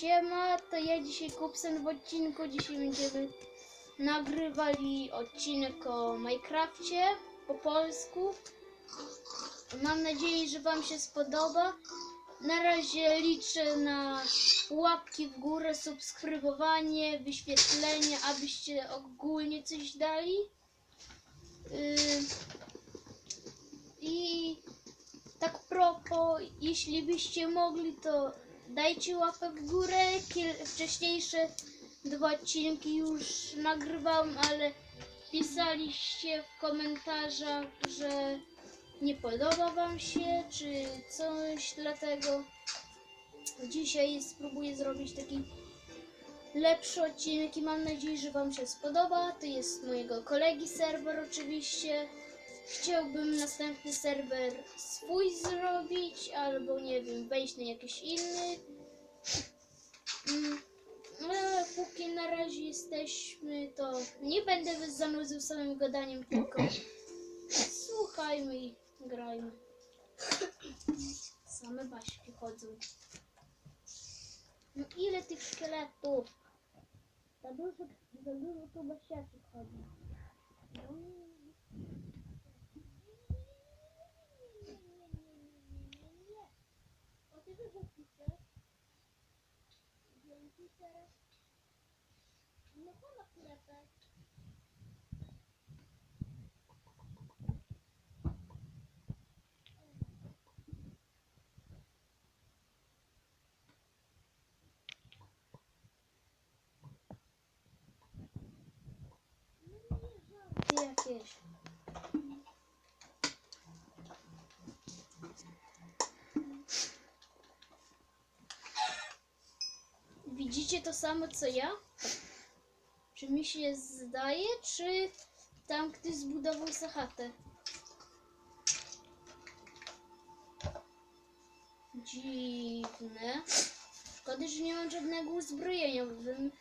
Siema, to ja dzisiaj Kupsen w odcinku. Dzisiaj będziemy nagrywali odcinek o Minecrafcie po polsku. Mam nadzieję, że Wam się spodoba. Na razie liczę na łapki w górę, subskrybowanie, wyświetlenie, abyście ogólnie coś dali. Yy, I tak propos, jeśli byście mogli, to dajcie łapę w górę. Wcześniejsze dwa odcinki już nagrywałam, ale pisaliście w komentarzach, że nie podoba wam się, czy coś, dlatego dzisiaj spróbuję zrobić taki lepszy odcinek i mam nadzieję, że wam się spodoba. To jest mojego kolegi serwer oczywiście. Chciałbym następny serwer swój zrobić, albo nie wiem, wejść na jakiś inny. Mm, Ale póki na razie jesteśmy, to nie będę zanudzał samym gadaniem, tylko słuchajmy i grajmy. Same baśki chodzą. No ile tych szkieletów? Za dużo, za dużo tu basiaczy chodzi. No. O, ty dużo piszesz? Dzięki teraz. No chyba klepek. Widzicie to samo co ja? Czy mi się zdaje, czy tam ktoś zbudował sobie? Dziwne. Szkoda, że nie mam żadnego uzbrojenia, bym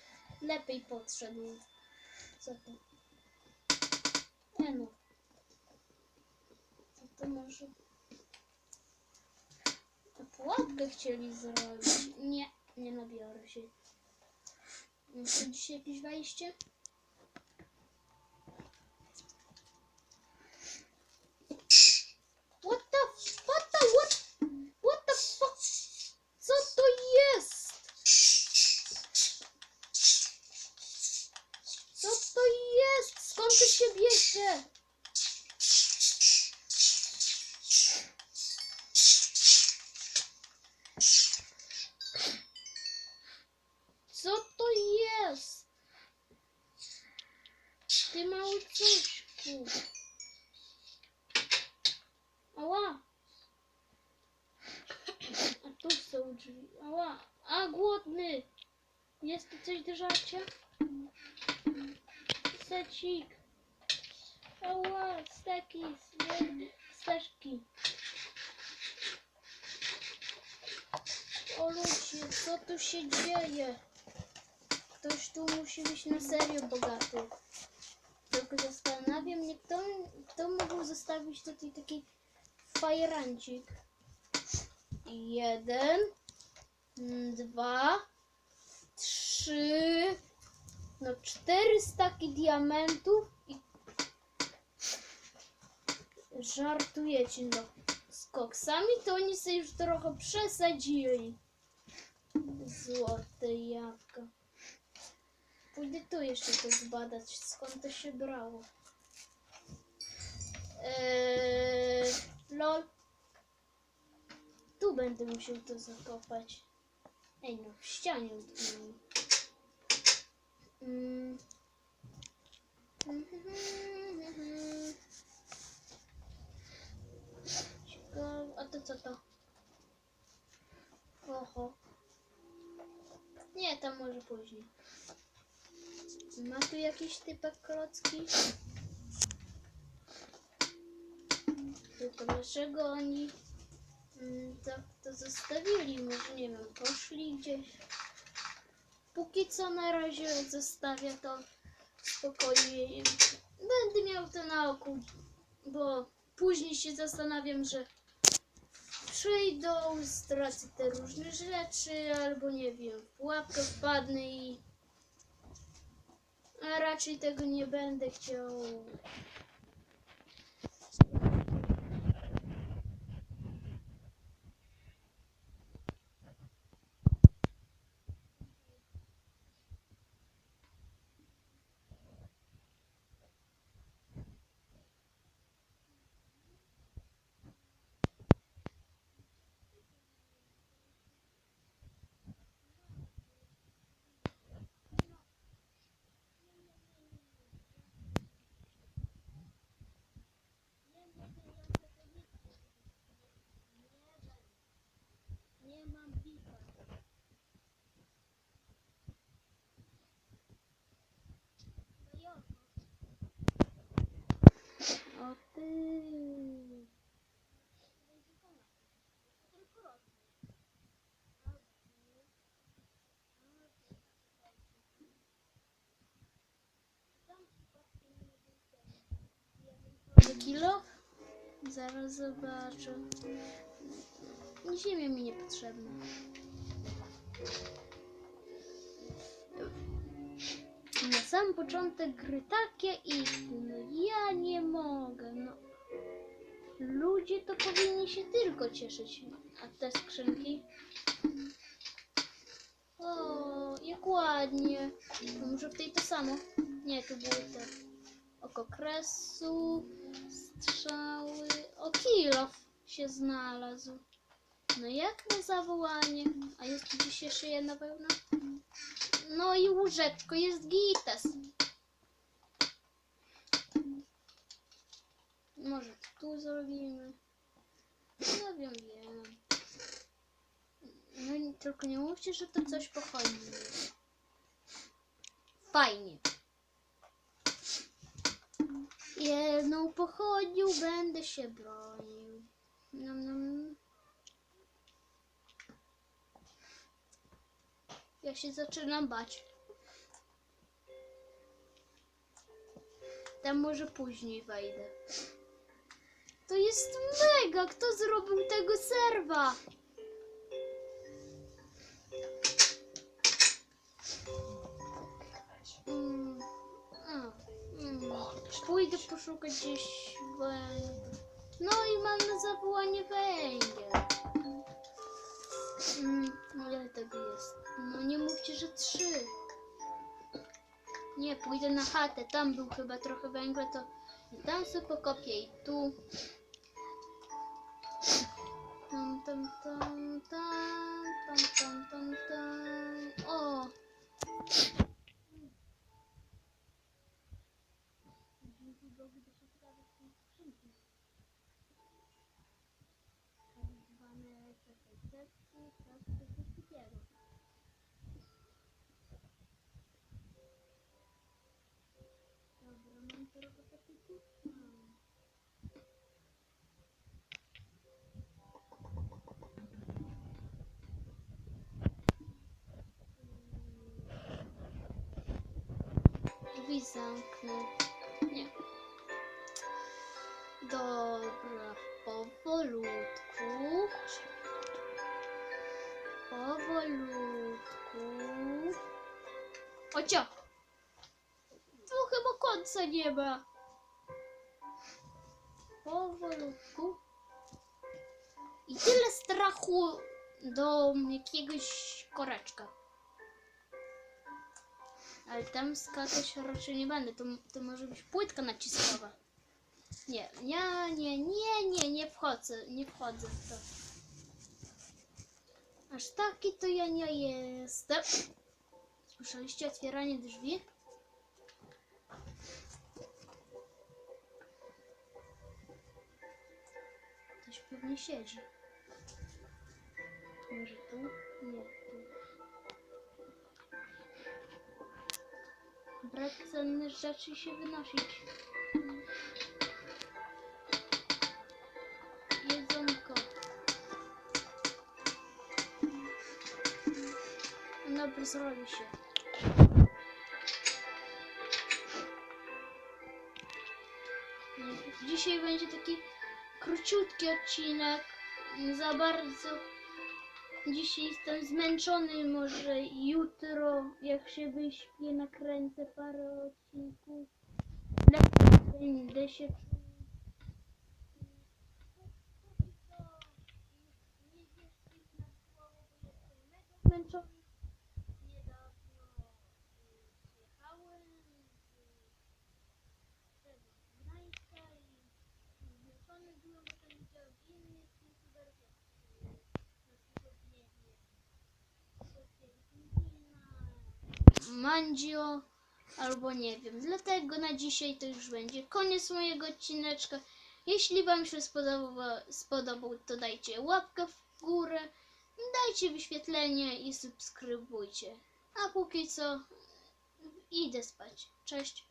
lepiej podszedł. Co to? Nie no. Co to może? To pułapkę chcieli zrobić. Nie, nie nabiorę się. Muszę dzisiaj jakieś wejście? What the, what the, what, what the fuck? Co to jest? Co to jest? Skąd to się bierze? Co to jest? Ty mały cuszku. Ała. A tu są drzwi. Ała. A, głodny. Jest tu coś do żarcia? Secik. Ała, steki, steczki. O ludzie, co tu się dzieje? Ktoś tu musi być na serio bogaty. Tylko zastanawiam mnie, kto, kto mógł zostawić tutaj taki fajerancik. Jeden, dwa, trzy, no cztery staki diamentów żartujecie, no z koksami to oni sobie już trochę przesadzili. Złote jabłka. Pójdę tu jeszcze to zbadać, skąd to się brało. Eee, lol. Tu będę musiał to zakopać. Ej no, w ścianie utknęło. Mm. Ciekawe, a to co to? Oho. Nie, tam może później. Ma tu jakiś typek klocki? Tylko dlaczego oni mm, tak to zostawili? Może nie wiem, poszli gdzieś. Póki co na razie zostawię to spokojnie. Będę miał to na oku, bo później się zastanawiam, że przyjdą, stracę te różne rzeczy, albo nie wiem, w pułapkę wpadnę i... A raczej tego nie będę chciał. Nie mam bipa. O ty. Kilo? Zaraz zobaczę. Ziemia mi niepotrzebna. Sam początek gry takie i no ja nie mogę, no. Ludzie to powinni się tylko cieszyć. A te skrzynki? O, jak ładnie. To może w tej to samo? Nie, to były te oko kresu, strzały. O, kilof się znalazł. No jak na zawołanie? A jest tu gdzieś jeszcze jedna pełna? Łóżeczko jest gitas. Może tu zrobimy. No wiem, wiem. No tylko nie mówcie, że to coś pochodzi. Fajnie. Jedną pochodził, będę się bronił. Nom, nom. Ja się zaczynam bać. Tam może później wejdę. To jest mega! Kto zrobił tego serwa? Mm, mm. Pójdę poszukać gdzieś węgla. No i mam na zawołanie węgiel. Mm, ile tego jest? No nie mówcie, że trzy. Nie, pójdę na chatę. Tam był chyba trochę węgla, to tam sobie pokopię i tu. Tam, tam, tam, tam, tam, tam, tam, tam. O! Nie. Dobra, powolutku. Powolutku. Ocio! Tu chyba końca nie ma. Powolutku. I tyle strachu do jakiegoś koreczka. Ale tam skakać raczej nie będę. To, to może być płytka naciskowa. Nie, nie, nie, nie, nie, nie wchodzę, nie wchodzę w to. Aż taki to ja nie jestem. Słyszeliście pewnie siedzi. Może tu? Nie, tu. Brać cenne rzeczy się wynosić. Jedzonko. Dobra, zrobi się. Dzisiaj będzie taki króciutki odcinek. za bardzo. Dzisiaj jestem zmęczony, może jutro, jak się wyśpię, nakręcę parę odcinków. Lepiej będę się czuł. Póki co nie bierzcie ich na słowo, bo jestem mega zmęczony. Niedawno y, zjechałem z tego Gnajska i zmęczony byłem, bo tam widziałem innych youtuberów, jak y, na przykład, nie wiem, Sofia Pingwina, Mandzio, albo nie wiem. Dlatego na dzisiaj to już będzie koniec mojego odcineczka. Jeśli Wam się spodoba, spodobał, to dajcie łapkę w górę, dajcie wyświetlenie i subskrybujcie. A póki co idę spać. Cześć.